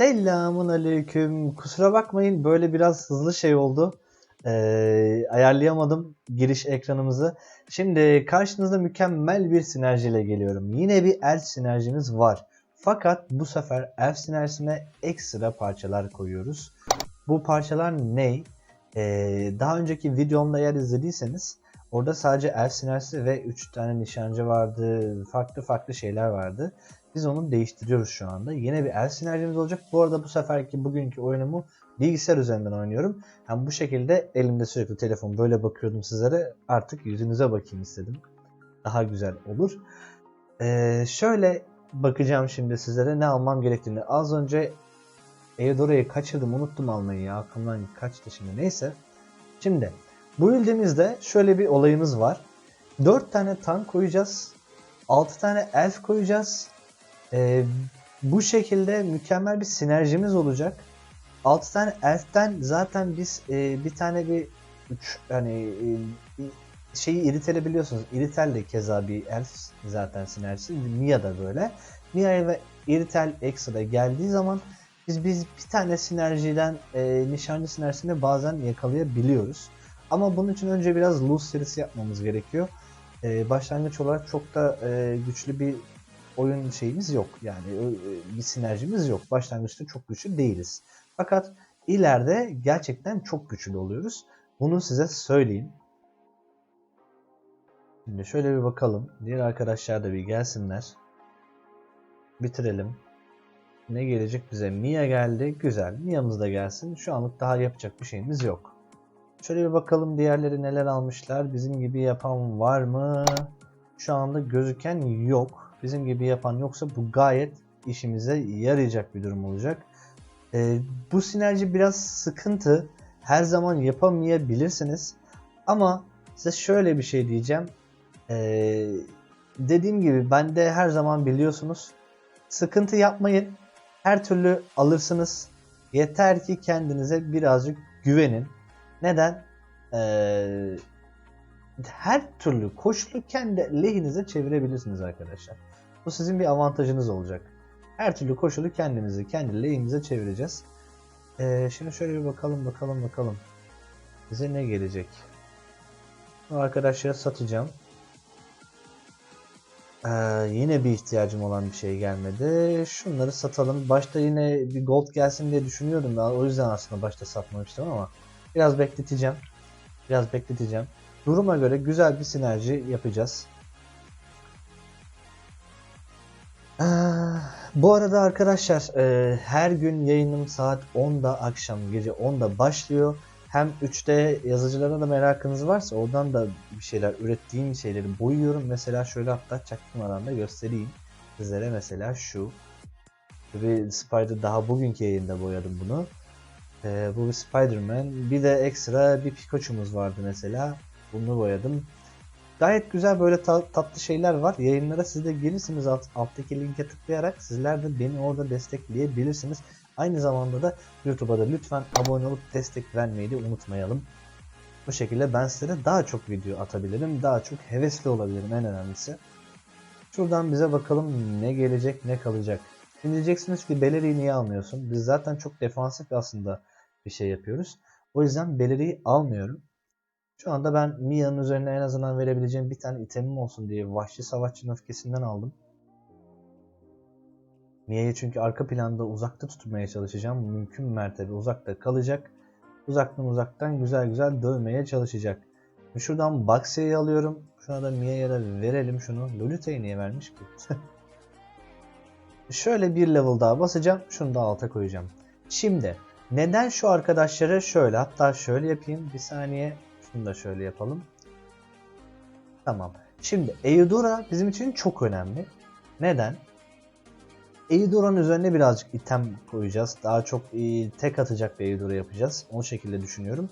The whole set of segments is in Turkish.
Selamun aleyküm. Kusura bakmayın böyle biraz hızlı şey oldu. Ee, ayarlayamadım giriş ekranımızı. Şimdi karşınızda mükemmel bir sinerjiyle geliyorum. Yine bir elf sinerjimiz var. Fakat bu sefer elf sinerjisine ekstra parçalar koyuyoruz. Bu parçalar ne? Ee, daha önceki videomda eğer izlediyseniz orada sadece elf sinerjisi ve 3 tane nişancı vardı. Farklı farklı şeyler vardı. Biz onu değiştiriyoruz şu anda. Yine bir el sinerjimiz olacak. Bu arada bu seferki bugünkü oyunumu bilgisayar üzerinden oynuyorum. Hem bu şekilde elimde sürekli telefon böyle bakıyordum sizlere. Artık yüzünüze bakayım istedim. Daha güzel olur. Ee, şöyle bakacağım şimdi sizlere ne almam gerektiğini. Az önce Eudora'yı kaçırdım unuttum almayı ya. Aklımdan kaçtı şimdi neyse. Şimdi bu build'imizde şöyle bir olayımız var. 4 tane tank koyacağız. 6 tane elf koyacağız. Ee, bu şekilde mükemmel bir sinerjimiz olacak. 6 tane elften zaten biz e, bir tane bir üç, hani e, şeyi iritere biliyorsunuz. Iritel de keza bir elf zaten sinerjisi. Mia da böyle. Mia ve Iritel ekstra geldiği zaman biz biz bir tane sinerjiden e, nişancı sinerjisini bazen yakalayabiliyoruz. Ama bunun için önce biraz loose serisi yapmamız gerekiyor. E, başlangıç olarak çok da e, güçlü bir oyun şeyimiz yok. Yani e, bir sinerjimiz yok. Başlangıçta çok güçlü değiliz. Fakat ileride gerçekten çok güçlü oluyoruz. Bunu size söyleyeyim. Şimdi şöyle bir bakalım. Diğer arkadaşlar da bir gelsinler. Bitirelim. Ne gelecek bize? Mia geldi. Güzel. Mia'mız da gelsin. Şu anlık daha yapacak bir şeyimiz yok. Şöyle bir bakalım diğerleri neler almışlar. Bizim gibi yapan var mı? Şu anda gözüken yok. Bizim gibi yapan yoksa bu gayet işimize yarayacak bir durum olacak. Ee, bu sinerji biraz sıkıntı. Her zaman yapamayabilirsiniz. Ama size şöyle bir şey diyeceğim. Ee, dediğim gibi ben de her zaman biliyorsunuz. Sıkıntı yapmayın. Her türlü alırsınız. Yeter ki kendinize birazcık güvenin. Neden? Ee, her türlü koşulu kendi lehinize çevirebilirsiniz arkadaşlar. Bu sizin bir avantajınız olacak. Her türlü koşulu kendimizi kendi lehimize çevireceğiz. Ee, şimdi şöyle bir bakalım bakalım bakalım. Bize ne gelecek? Bu arkadaşlara satacağım. Ee, yine bir ihtiyacım olan bir şey gelmedi. Şunları satalım. Başta yine bir gold gelsin diye düşünüyordum. Ben. O yüzden aslında başta satmamıştım ama biraz bekleteceğim. Biraz bekleteceğim. Duruma göre güzel bir sinerji yapacağız. Ee, bu arada arkadaşlar e, her gün yayınım saat 10'da akşam gece 10'da başlıyor. Hem 3'te yazıcılara da merakınız varsa oradan da bir şeyler ürettiğim şeyleri boyuyorum. Mesela şöyle hatta çaktırmadan da göstereyim sizlere mesela şu. Bir Spider daha bugünkü yayında boyadım bunu. Ee, bu bir Spider-Man. Bir de ekstra bir Pikachu'muz vardı mesela. Bunu boyadım. Gayet güzel böyle ta- tatlı şeyler var. Yayınlara siz de gelirsiniz alt, alttaki linke tıklayarak sizler de beni orada destekleyebilirsiniz. Aynı zamanda da YouTube'a da lütfen abone olup destek vermeyi de unutmayalım. Bu şekilde ben size daha çok video atabilirim. Daha çok hevesli olabilirim en önemlisi. Şuradan bize bakalım ne gelecek ne kalacak. Şimdi diyeceksiniz ki Beleri'yi niye almıyorsun? Biz zaten çok defansif aslında bir şey yapıyoruz. O yüzden Beleri'yi almıyorum. Şu anda ben Mia'nın üzerine en azından verebileceğim bir tane itemim olsun diye Vahşi Savaşçı'nın öfkesinden aldım. Mia'yı çünkü arka planda uzakta tutmaya çalışacağım. Mümkün mertebe uzakta kalacak. Uzaktan uzaktan güzel güzel dövmeye çalışacak. Şuradan Baxia'yı alıyorum. Şuna da Mia'ya da verelim şunu. Lolita'yı niye vermiş ki? Şöyle bir level daha basacağım. Şunu da alta koyacağım. Şimdi neden şu arkadaşları şöyle hatta şöyle yapayım. Bir saniye şunu da şöyle yapalım. Tamam. Şimdi Eudora bizim için çok önemli. Neden? Eudora'nın üzerine birazcık item koyacağız. Daha çok e, tek atacak bir Eudora yapacağız. O şekilde düşünüyorum.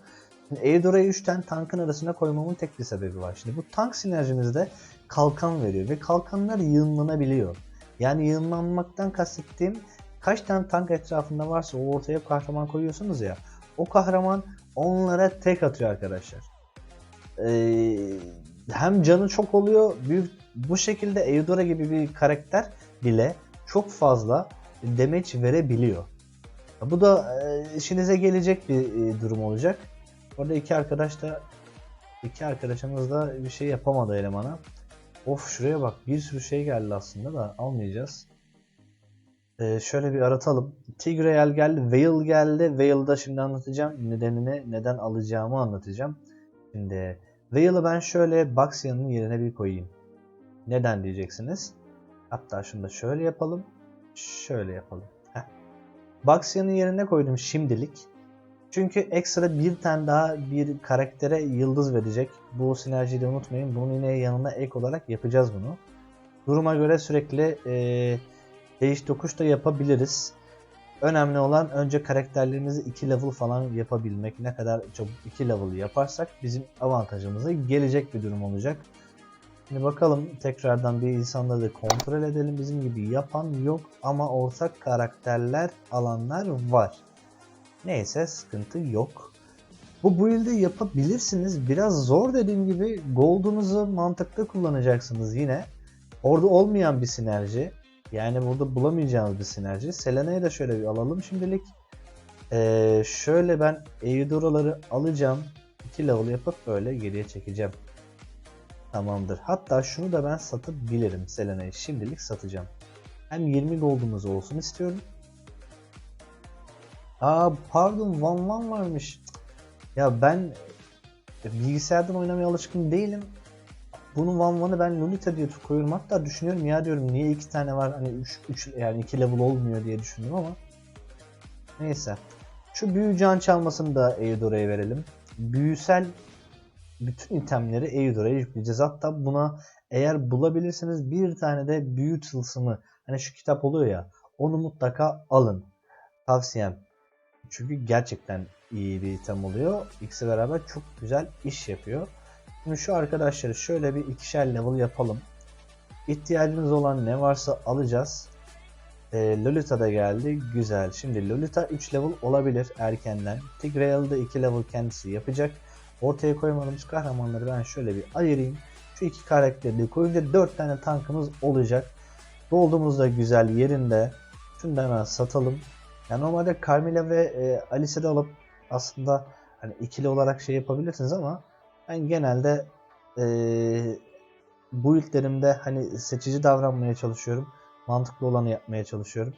Eudora'yı 3 tane tankın arasına koymamın tek bir sebebi var. Şimdi bu tank sinerjimizde kalkan veriyor ve kalkanlar yığınlanabiliyor. Yani yığınlanmaktan kastettiğim kaç tane tank etrafında varsa o ortaya kahraman koyuyorsunuz ya. O kahraman onlara tek atıyor arkadaşlar. Ee, hem canı çok oluyor. Büyük, bu şekilde Eudora gibi bir karakter bile çok fazla damage verebiliyor. Bu da e, işinize gelecek bir e, durum olacak. Orada iki arkadaş da iki arkadaşımız da bir şey yapamadı elemana. Of şuraya bak bir sürü şey geldi aslında da almayacağız. Ee, şöyle bir aratalım. Tigreal geldi, Veil geldi. Veil'da şimdi anlatacağım. Nedenini, neden alacağımı anlatacağım. Şimdi Veil'ı ben şöyle Baxia'nın yerine bir koyayım. Neden diyeceksiniz? Hatta şunu da şöyle yapalım. Şöyle yapalım. Baxia'nın yerine koydum şimdilik. Çünkü ekstra bir tane daha bir karaktere yıldız verecek. Bu sinerjiyi de unutmayın. Bunun yine yanına ek olarak yapacağız bunu. Duruma göre sürekli eee değiş tokuş da yapabiliriz. Önemli olan önce karakterlerimizi 2 level falan yapabilmek. Ne kadar çabuk 2 level yaparsak bizim avantajımıza gelecek bir durum olacak. Şimdi bakalım tekrardan bir insanları kontrol edelim. Bizim gibi yapan yok ama ortak karakterler alanlar var. Neyse sıkıntı yok. Bu build'i yapabilirsiniz. Biraz zor dediğim gibi gold'unuzu mantıklı kullanacaksınız yine. Orada olmayan bir sinerji. Yani burada bulamayacağımız bir sinerji. Selena'yı da şöyle bir alalım şimdilik. Ee, şöyle ben Eudora'ları alacağım. 2 level yapıp böyle geriye çekeceğim. Tamamdır. Hatta şunu da ben satabilirim Selena'yı. Şimdilik satacağım. Hem 20 gold'umuz olsun istiyorum. Aa pardon Van Van varmış. Ya ben bilgisayardan oynamaya alışkın değilim. Bunun Van Van'ı ben Lolita diye koyuyorum. Hatta düşünüyorum ya diyorum niye iki tane var hani 3 3 yani 2 level olmuyor diye düşündüm ama. Neyse. Şu büyü can çalmasını da Eudora'ya verelim. Büyüsel bütün itemleri Eudora'ya yükleyeceğiz. Hatta buna eğer bulabilirseniz bir tane de büyü tılsımı hani şu kitap oluyor ya onu mutlaka alın. Tavsiyem. Çünkü gerçekten iyi bir item oluyor. İkisi beraber çok güzel iş yapıyor. Şimdi şu arkadaşları şöyle bir ikişer level yapalım. İhtiyacımız olan ne varsa alacağız. E, Lolita da geldi. Güzel. Şimdi Lolita 3 level olabilir erkenden. Tigreal da 2 level kendisi yapacak. Ortaya koymadığımız kahramanları ben şöyle bir ayırayım. Şu iki karakteri de koyunca 4 tane tankımız olacak. Gold'umuz da güzel yerinde. Şunu da hemen satalım. Yani normalde Carmilla ve e, Alice'i de alıp aslında hani ikili olarak şey yapabilirsiniz ama ben genelde e, build'lerimde hani seçici davranmaya çalışıyorum. Mantıklı olanı yapmaya çalışıyorum.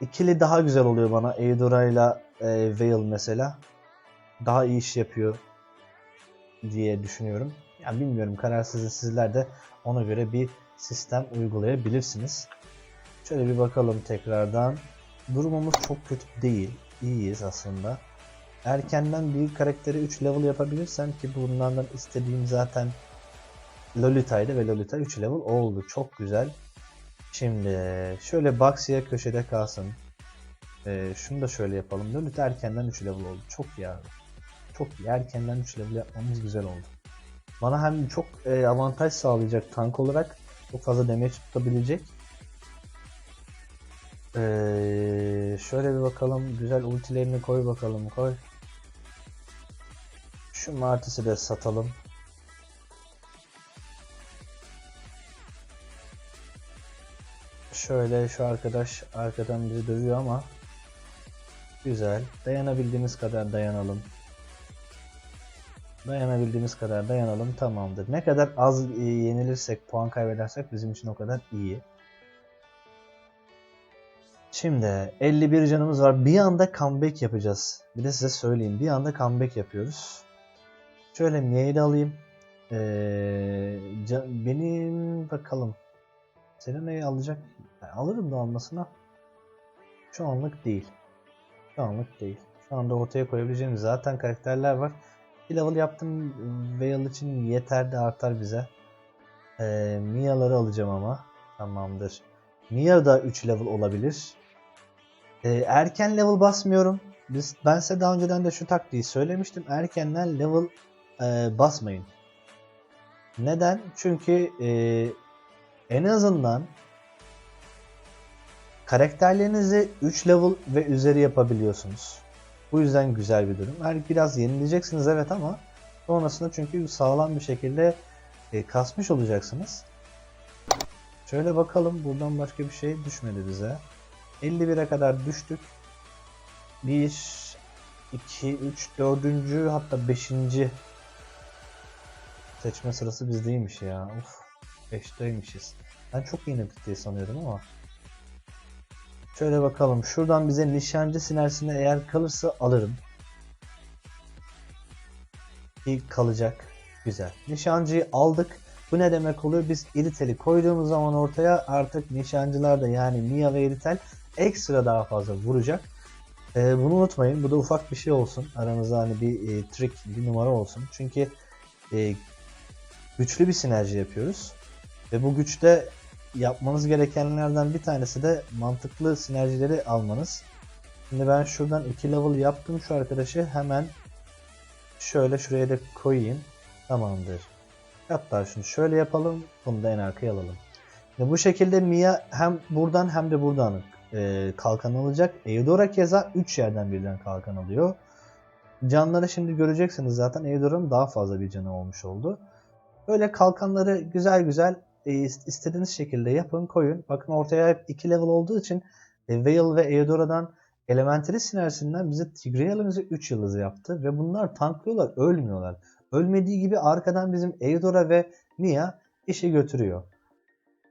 İkili daha güzel oluyor bana. Eudora ile Veil mesela. Daha iyi iş yapıyor diye düşünüyorum. Yani bilmiyorum kararsızı sizler de ona göre bir sistem uygulayabilirsiniz. Şöyle bir bakalım tekrardan. Durumumuz çok kötü değil. İyiyiz aslında. Erkenden bir karakteri 3 level yapabilirsem ki bunlardan istediğim zaten Lolita'ydı ve Lolita 3 level oldu. Çok güzel. Şimdi şöyle Baxia köşede kalsın. Ee, şunu da şöyle yapalım. Lolita erkenden 3 level oldu. Çok iyi abi. Çok iyi. Erkenden 3 level yapmamız güzel oldu. Bana hem çok e, avantaj sağlayacak tank olarak çok fazla damage tutabilecek. Ee, şöyle bir bakalım. Güzel ultilerini koy bakalım. Koy. Şu Martis'i de satalım. Şöyle şu arkadaş arkadan bizi dövüyor ama güzel. Dayanabildiğimiz kadar dayanalım. Dayanabildiğimiz kadar dayanalım tamamdır. Ne kadar az e, yenilirsek, puan kaybedersek bizim için o kadar iyi. Şimdi 51 canımız var. Bir anda comeback yapacağız. Bir de size söyleyeyim. Bir anda comeback yapıyoruz. Şöyle da alayım. Ee, benim bakalım. Selena'yı alacak. Alırım da almasına. Şu anlık değil. Şu anlık değil. Şu anda ortaya koyabileceğimiz zaten karakterler var. Bir level yaptım. Veil için yeter de artar bize. Ee, Mia'ları alacağım ama. Tamamdır. Mia da 3 level olabilir. Ee, erken level basmıyorum. Biz, ben size daha önceden de şu taktiği söylemiştim. Erkenden level e, basmayın. Neden? Çünkü e, en azından karakterlerinizi 3 level ve üzeri yapabiliyorsunuz. Bu yüzden güzel bir durum. Her biraz yenileceksiniz evet ama sonrasında çünkü sağlam bir şekilde e, kasmış olacaksınız. Şöyle bakalım buradan başka bir şey düşmedi bize. 51'e kadar düştük. 1, 2, 3, 4. hatta 5. seçme sırası bizdeymiş ya. Uf. 5'teymişiz. Ben çok yenildik diye sanıyordum ama. Şöyle bakalım. Şuradan bize nişancı sinersine eğer kalırsa alırım. İlk kalacak. Güzel. Nişancıyı aldık. Bu ne demek oluyor? Biz iriteli koyduğumuz zaman ortaya artık nişancılar da yani Mia ve iritel ekstra daha fazla vuracak. Ee, bunu unutmayın. Bu da ufak bir şey olsun. Aranızda hani bir e, trik, bir numara olsun. Çünkü e, güçlü bir sinerji yapıyoruz. Ve bu güçte yapmanız gerekenlerden bir tanesi de mantıklı sinerjileri almanız. Şimdi ben şuradan 2 level yaptım şu arkadaşı hemen şöyle şuraya da koyayım. Tamamdır. Hatta şunu şöyle yapalım. Bunu da en arkaya alalım. Şimdi bu şekilde Mia hem buradan hem de buradan e, kalkan alacak. Eudora keza 3 yerden birden kalkan alıyor. Canları şimdi göreceksiniz zaten Eudora'nın daha fazla bir canı olmuş oldu. Böyle kalkanları güzel güzel e, istediğiniz şekilde yapın koyun. Bakın ortaya hep 2 level olduğu için e, Veil ve Eudora'dan Elementary sinerjisinden bize Tigreal'imizi 3 yıldız yaptı ve bunlar tanklıyorlar, ölmüyorlar. Ölmediği gibi arkadan bizim Eudora ve Mia işi götürüyor.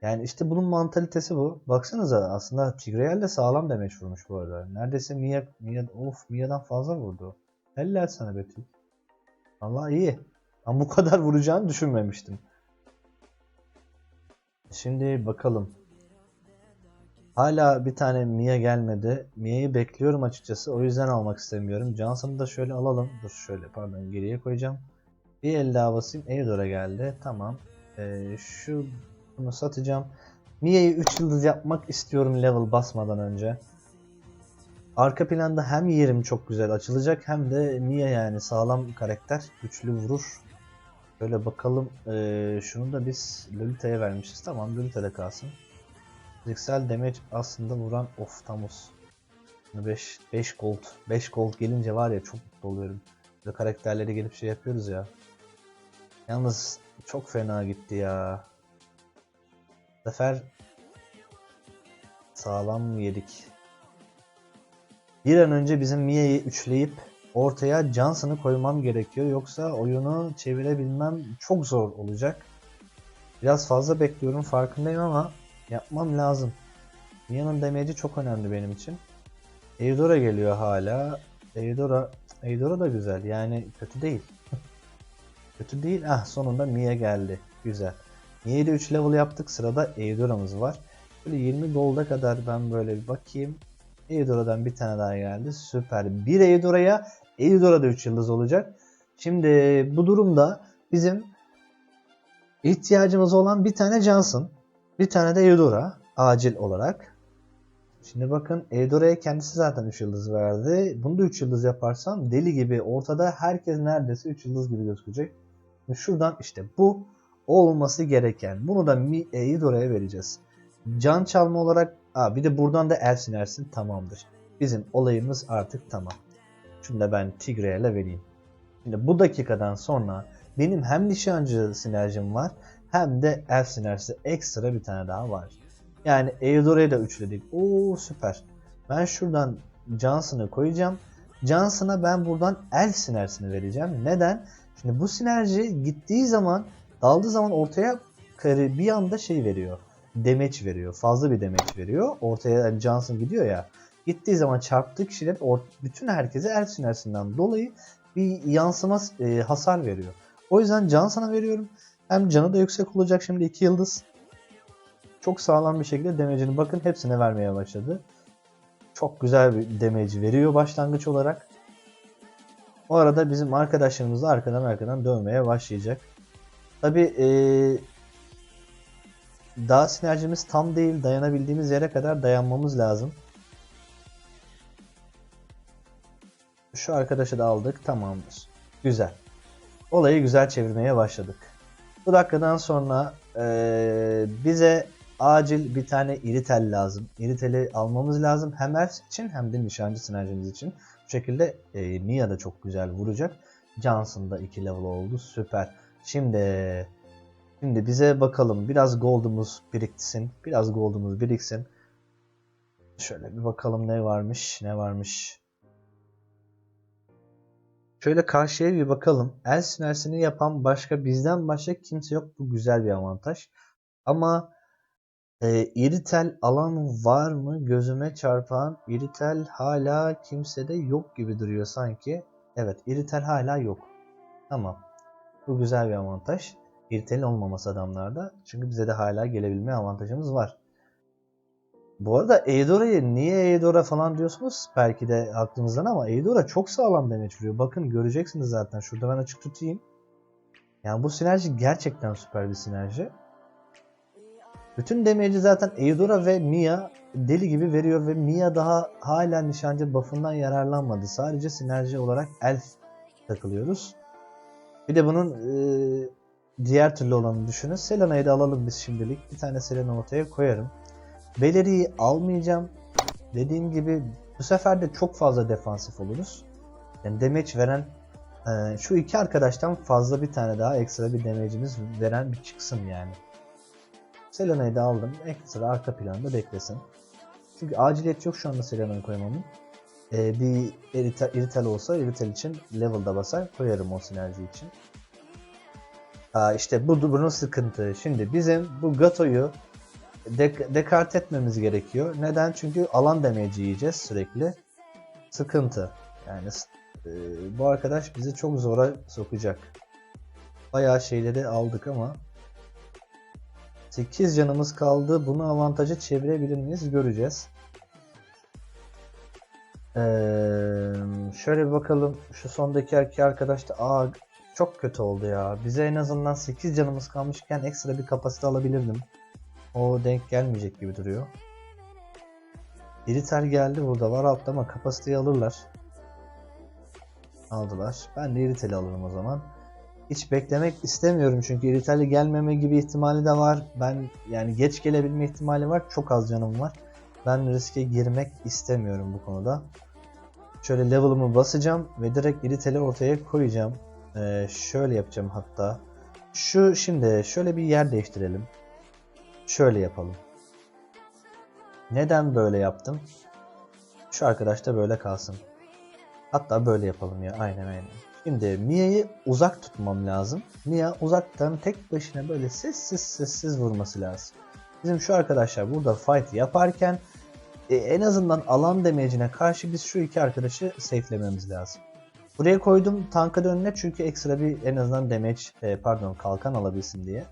Yani işte bunun mantalitesi bu. Baksanıza aslında Tigreal de sağlam demeç vurmuş bu arada. Neredeyse Mia, Mia of Mia'dan fazla vurdu. Helal sana Betül. Allah iyi. Ben bu kadar vuracağını düşünmemiştim. Şimdi bakalım. Hala bir tane Mia gelmedi. Mia'yı bekliyorum açıkçası. O yüzden almak istemiyorum. Johnson'ı da şöyle alalım. Dur şöyle pardon geriye koyacağım. Bir el daha basayım. Eudora geldi. Tamam. Ee, şu bunu satacağım. Mia'yı 3 yıldız yapmak istiyorum level basmadan önce. Arka planda hem yerim çok güzel açılacak hem de Mia yani sağlam karakter. Güçlü vurur. Şöyle bakalım. Ee, şunu da biz Lolita'ya vermişiz. Tamam Lolita'da kalsın. Fiziksel damage aslında vuran of Tamus. 5 5 gold. 5 gold gelince var ya çok mutlu oluyorum. Böyle karakterleri gelip şey yapıyoruz ya. Yalnız çok fena gitti ya. Bu sefer sağlam yedik. Bir an önce bizim Mia'yı üçleyip ortaya Johnson'ı koymam gerekiyor. Yoksa oyunu çevirebilmem çok zor olacak. Biraz fazla bekliyorum farkındayım ama yapmam lazım. Mia'nın damage'i çok önemli benim için. Eudora geliyor hala. Eudora, Eudora da güzel yani kötü değil. kötü değil. Ah sonunda Mia geldi. Güzel. Mia'yı da 3 level yaptık. Sırada Eudora'mız var. Böyle 20 golda kadar ben böyle bir bakayım. Eudora'dan bir tane daha geldi. Süper. Bir Eudora'ya Eudora da 3 yıldız olacak. Şimdi bu durumda bizim ihtiyacımız olan bir tane Johnson. Bir tane de Eudora. Acil olarak. Şimdi bakın Eudora'ya kendisi zaten 3 yıldız verdi. Bunu da 3 yıldız yaparsam deli gibi ortada herkes neredeyse 3 yıldız gibi gözükecek. Şimdi şuradan işte bu olması gereken. Bunu da Eudora'ya vereceğiz. Can çalma olarak Aa, bir de buradan da el sinersin tamamdır. Bizim olayımız artık tamam. Şunu da ben Tigreal'e vereyim. Şimdi bu dakikadan sonra benim hem nişancı sinerjim var hem de el sinerjisi ekstra bir tane daha var. Yani Eudora'yı da üçledik. Oo süper. Ben şuradan Johnson'ı koyacağım. Johnson'a ben buradan el sinerjisini vereceğim. Neden? Şimdi bu sinerji gittiği zaman daldığı zaman ortaya bir anda şey veriyor demeç veriyor. Fazla bir demeç veriyor. Ortaya yani Johnson gidiyor ya. Gittiği zaman çarptığı kişiler bütün herkese el sinersinden dolayı bir yansıma e, hasar veriyor. O yüzden Johnson'a veriyorum. Hem canı da yüksek olacak şimdi 2 yıldız. Çok sağlam bir şekilde demecini bakın hepsine vermeye başladı. Çok güzel bir demeci veriyor başlangıç olarak. O arada bizim arkadaşlarımız da arkadan arkadan dövmeye başlayacak. Tabi e, daha sinerjimiz tam değil. Dayanabildiğimiz yere kadar dayanmamız lazım. Şu arkadaşı da aldık. Tamamdır. Güzel. Olayı güzel çevirmeye başladık. Bu dakikadan sonra ee, bize acil bir tane iritel lazım. İriteli almamız lazım. Hem Ers için hem de nişancı sinerjimiz için. Bu şekilde e, Mia da çok güzel vuracak. Johnson da 2 level oldu. Süper. Şimdi Şimdi bize bakalım. Biraz gold'umuz biriksin. Biraz gold'umuz biriksin. Şöyle bir bakalım ne varmış, ne varmış. Şöyle karşıya bir bakalım. El sinersini yapan başka bizden başka kimse yok. Bu güzel bir avantaj. Ama e, iritel alan var mı? Gözüme çarpan iritel hala kimsede yok gibi duruyor sanki. Evet, iritel hala yok. Tamam. Bu güzel bir avantaj. İritel'in olmaması adamlarda. Çünkü bize de hala gelebilme avantajımız var. Bu arada Eidora'yı niye Eidora falan diyorsunuz belki de aklınızdan ama Eidora çok sağlam damage vuruyor. Bakın göreceksiniz zaten. Şurada ben açık tutayım. Yani bu sinerji gerçekten süper bir sinerji. Bütün damage'i zaten Eidora ve Mia deli gibi veriyor ve Mia daha hala nişancı buff'ından yararlanmadı. Sadece sinerji olarak Elf takılıyoruz. Bir de bunun e, diğer türlü olanı düşünün. Selena'yı da alalım biz şimdilik. Bir tane Selena ortaya koyarım. Beleri'yi almayacağım. Dediğim gibi bu sefer de çok fazla defansif oluruz. Yani damage veren e, şu iki arkadaştan fazla bir tane daha ekstra bir damage'imiz veren bir çıksın yani. Selena'yı da aldım. Ekstra arka planda beklesin. Çünkü aciliyet yok şu anda Selena'yı koymamın. E, bir Iritel, Iritel olsa Iritel için level'da basar koyarım o sinerji için. Aa, işte bu bunun sıkıntı. Şimdi bizim bu Gato'yu dek dekart etmemiz gerekiyor. Neden? Çünkü alan damage yiyeceğiz sürekli. Sıkıntı. Yani e, bu arkadaş bizi çok zora sokacak. Bayağı şeyleri aldık ama 8 canımız kaldı. Bunu avantaja çevirebilir miyiz? Göreceğiz. Ee, şöyle bir bakalım. Şu sondaki iki arkadaş da aa, çok kötü oldu ya. Bize en azından 8 canımız kalmışken ekstra bir kapasite alabilirdim. O denk gelmeyecek gibi duruyor. Iriter geldi burada var altta ama kapasiteyi alırlar. Aldılar. Ben de Iritel'i alırım o zaman. Hiç beklemek istemiyorum çünkü Iritel'i gelmeme gibi ihtimali de var. Ben yani geç gelebilme ihtimali var. Çok az canım var. Ben riske girmek istemiyorum bu konuda. Şöyle level'ımı basacağım ve direkt Iritel'i ortaya koyacağım. Ee, şöyle yapacağım hatta. Şu şimdi şöyle bir yer değiştirelim. Şöyle yapalım. Neden böyle yaptım? Şu arkadaş da böyle kalsın. Hatta böyle yapalım ya. Aynen aynen. Şimdi Mia'yı uzak tutmam lazım. Mia uzaktan tek başına böyle sessiz sessiz vurması lazım. Bizim şu arkadaşlar burada fight yaparken e, en azından alan damage'ine karşı biz şu iki arkadaşı safe'lememiz lazım. Buraya koydum tanka önüne çünkü ekstra bir en azından damage e, pardon kalkan alabilsin diye.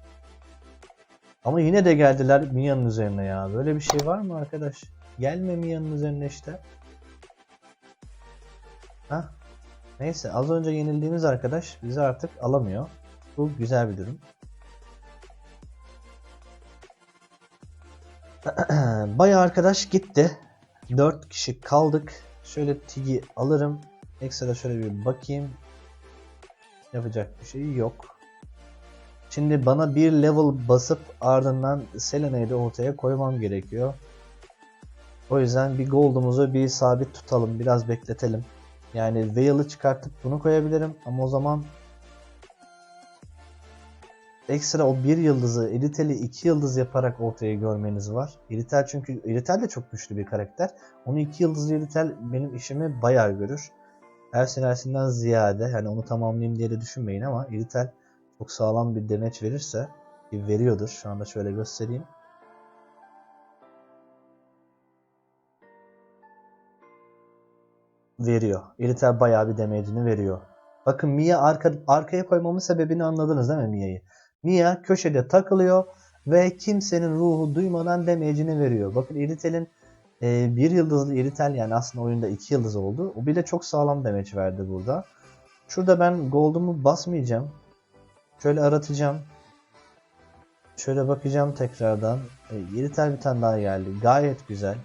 Ama yine de geldiler Mia'nın üzerine ya. Böyle bir şey var mı arkadaş? Gelme Mia'nın üzerine işte. Hah. Neyse az önce yenildiğimiz arkadaş bizi artık alamıyor. Bu güzel bir durum. Bayağı arkadaş gitti. 4 kişi kaldık. Şöyle Tig'i alırım. Ekstra şöyle bir bakayım. Yapacak bir şey yok. Şimdi bana bir level basıp ardından Selena'yı da ortaya koymam gerekiyor. O yüzden bir gold'umuzu bir sabit tutalım. Biraz bekletelim. Yani Veil'ı çıkartıp bunu koyabilirim ama o zaman ekstra o bir yıldızı Iritel'i iki yıldız yaparak ortaya görmeniz var. Iritel çünkü Iritel de çok güçlü bir karakter. Onu iki yıldızlı Iritel benim işimi bayağı görür. Ersin Ersin'den ziyade yani onu tamamlayayım diye de düşünmeyin ama Iritel çok sağlam bir demeç verirse ki veriyordur. Şu anda şöyle göstereyim. Veriyor. Iritel bayağı bir damage'ini veriyor. Bakın Mia arka, arkaya koymamın sebebini anladınız değil mi Mia'yı? Mia köşede takılıyor ve kimsenin ruhu duymadan damage'ini veriyor. Bakın Iritel'in e, bir yıldızlı Iritel yani aslında oyunda iki yıldız oldu. O bile çok sağlam damage verdi burada. Şurada ben gold'umu basmayacağım. Şöyle aratacağım. Şöyle bakacağım tekrardan. E, Iritel bir tane daha geldi. Gayet güzel.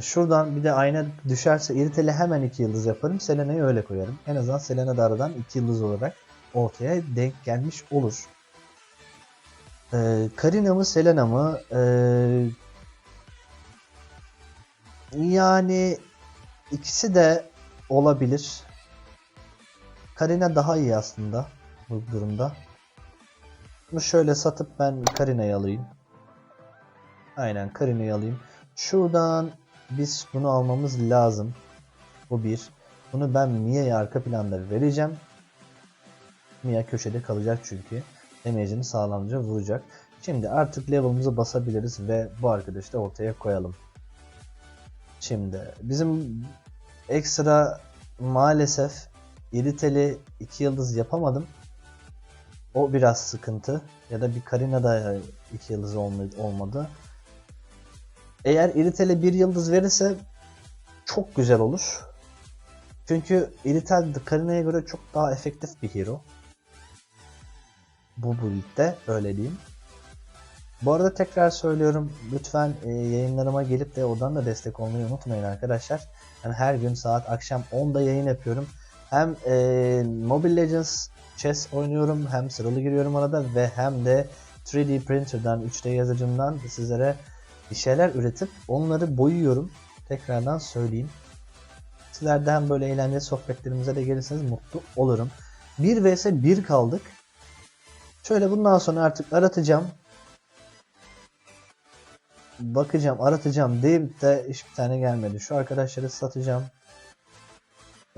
Şuradan bir de ayna düşerse Iritel'e hemen 2 yıldız yaparım. Selena'yı öyle koyarım. En azından Selena da 2 yıldız olarak ortaya denk gelmiş olur. Ee, Karina mı Selena mı? Ee, yani ikisi de olabilir. Karina daha iyi aslında bu durumda. Bunu şöyle satıp ben Karina'yı alayım. Aynen Karina'yı alayım. Şuradan biz bunu almamız lazım. Bu bir. Bunu ben Mia'ya arka planda vereceğim. Mia köşede kalacak çünkü. Damage'ini sağlamca vuracak. Şimdi artık level'ımızı basabiliriz ve bu arkadaşı da ortaya koyalım. Şimdi bizim ekstra maalesef İriteli 2 yıldız yapamadım. O biraz sıkıntı. Ya da bir Karina da 2 yıldız olmadı. Eğer İriteli 1 yıldız verirse çok güzel olur. Çünkü İritel Karina'ya göre çok daha efektif bir hero. Bu build'de öyle diyeyim. Bu arada tekrar söylüyorum lütfen e, yayınlarıma gelip de oradan da destek olmayı unutmayın arkadaşlar. Yani her gün saat akşam 10'da yayın yapıyorum. Hem e, Mobile Legends Chess oynuyorum hem sıralı giriyorum arada ve hem de 3D printer'dan 3D yazıcımdan sizlere bir şeyler üretip onları boyuyorum. Tekrardan söyleyeyim. Sizlerden böyle eğlenceli sohbetlerimize de gelirseniz mutlu olurum. 1 vs 1 kaldık. Şöyle bundan sonra artık aratacağım. Bakacağım, aratacağım deyip de hiçbir tane gelmedi. Şu arkadaşları satacağım.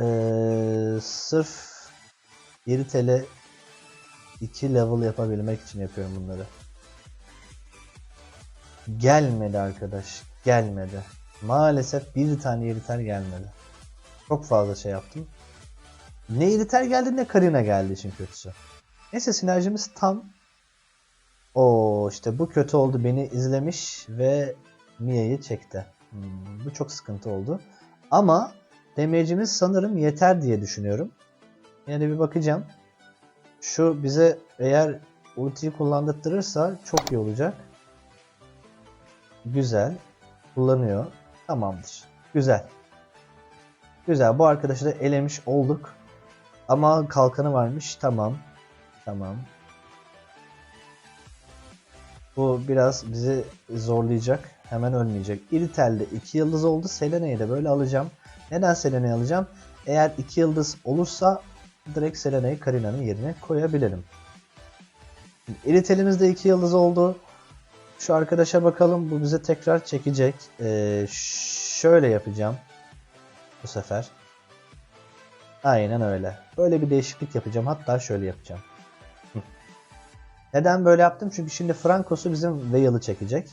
Ee, sırf 7 TL 2 level yapabilmek için yapıyorum bunları. Gelmedi arkadaş. Gelmedi. Maalesef bir tane iriter gelmedi. Çok fazla şey yaptım. Ne iriter geldi ne Karina geldi için kötüsü. Neyse sinerjimiz tam. O işte bu kötü oldu. Beni izlemiş ve Mia'yı çekti. Hmm, bu çok sıkıntı oldu. Ama damage'imiz sanırım yeter diye düşünüyorum. De bir bakacağım. Şu bize eğer ultiyi kullandırtırırsa çok iyi olacak. Güzel. Kullanıyor. Tamamdır. Güzel. Güzel. Bu arkadaşı da elemiş olduk. Ama kalkanı varmış. Tamam. Tamam. Bu biraz bizi zorlayacak. Hemen ölmeyecek. Iritel'de 2 yıldız oldu. Selena'yı da böyle alacağım. Neden Selena'yı alacağım? Eğer 2 yıldız olursa direkt Selena'yı Karina'nın yerine koyabilirim. Iritel'imiz de 2 yıldız oldu. Şu arkadaşa bakalım. Bu bize tekrar çekecek. Ee, şöyle yapacağım. Bu sefer. Aynen öyle. Böyle bir değişiklik yapacağım. Hatta şöyle yapacağım. Neden böyle yaptım? Çünkü şimdi Frankos'u bizim Veil'ı çekecek.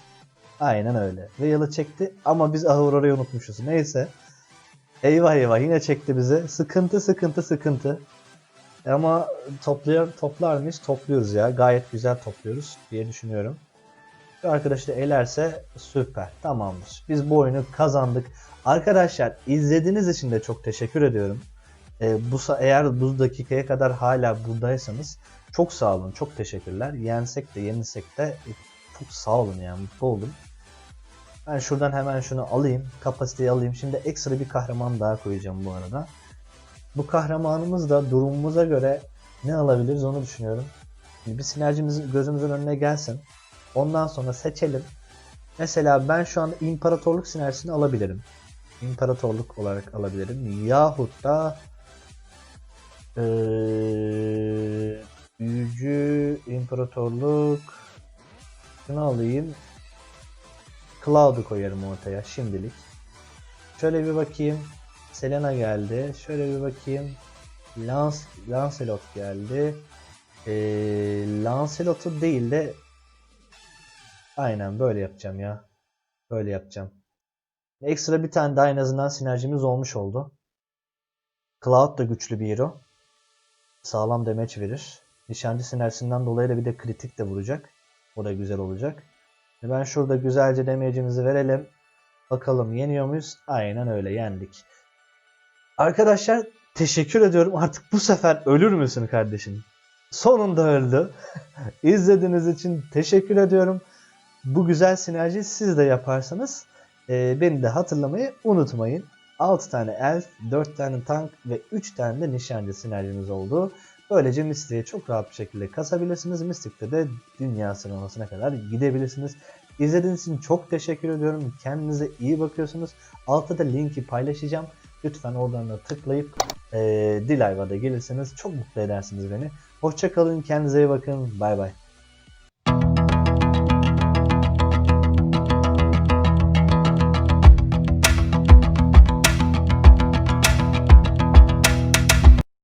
Aynen öyle. Veil'ı çekti ama biz Aurora'yı unutmuşuz. Neyse. Eyvah eyvah yine çekti bize. Sıkıntı sıkıntı sıkıntı. Ama toplar, toplar mıyız? Topluyoruz ya. Gayet güzel topluyoruz diye düşünüyorum. Şu arkadaşı da elerse süper. Tamamdır. Biz bu oyunu kazandık. Arkadaşlar izlediğiniz için de çok teşekkür ediyorum. Ee, bu eğer bu dakikaya kadar hala buradaysanız çok sağ olun. Çok teşekkürler. Yensek de yenilsek de çok sağ olun yani mutlu oldum. Ben şuradan hemen şunu alayım. Kapasiteyi alayım. Şimdi ekstra bir kahraman daha koyacağım bu arada. Bu kahramanımız da durumumuza göre ne alabiliriz onu düşünüyorum. Bir sinerjimiz gözümüzün önüne gelsin. Ondan sonra seçelim. Mesela ben şu an imparatorluk sinerjisini alabilirim. İmparatorluk olarak alabilirim. Yahut da ee, büyücü imparatorluk şunu alayım. Cloud'u koyarım ortaya şimdilik. Şöyle bir bakayım. Selena geldi. Şöyle bir bakayım. Lance, Lancelot geldi. Ee, Lancelot'u değil de aynen böyle yapacağım ya. Böyle yapacağım. Ekstra bir tane daha en azından sinerjimiz olmuş oldu. Cloud da güçlü bir hero. Sağlam damage verir. Nişancı sinerjisinden dolayı da bir de kritik de vuracak. O da güzel olacak. Ben şurada güzelce damage'imizi verelim. Bakalım yeniyor muyuz? Aynen öyle yendik. Arkadaşlar teşekkür ediyorum. Artık bu sefer ölür müsün kardeşim? Sonunda öldü. İzlediğiniz için teşekkür ediyorum. Bu güzel sinerji siz de yaparsanız e, beni de hatırlamayı unutmayın. 6 tane elf, 4 tane tank ve 3 tane de nişancı sinerjimiz oldu. Böylece Mystic'i çok rahat bir şekilde kasabilirsiniz. Mystic'te de dünya sıralamasına kadar gidebilirsiniz. İzlediğiniz için çok teşekkür ediyorum. Kendinize iyi bakıyorsunuz. Altta da linki paylaşacağım. Lütfen oradan da tıklayıp e, Dilayva'da gelirseniz çok mutlu edersiniz beni. Hoşçakalın, kendinize iyi bakın. Bay bay.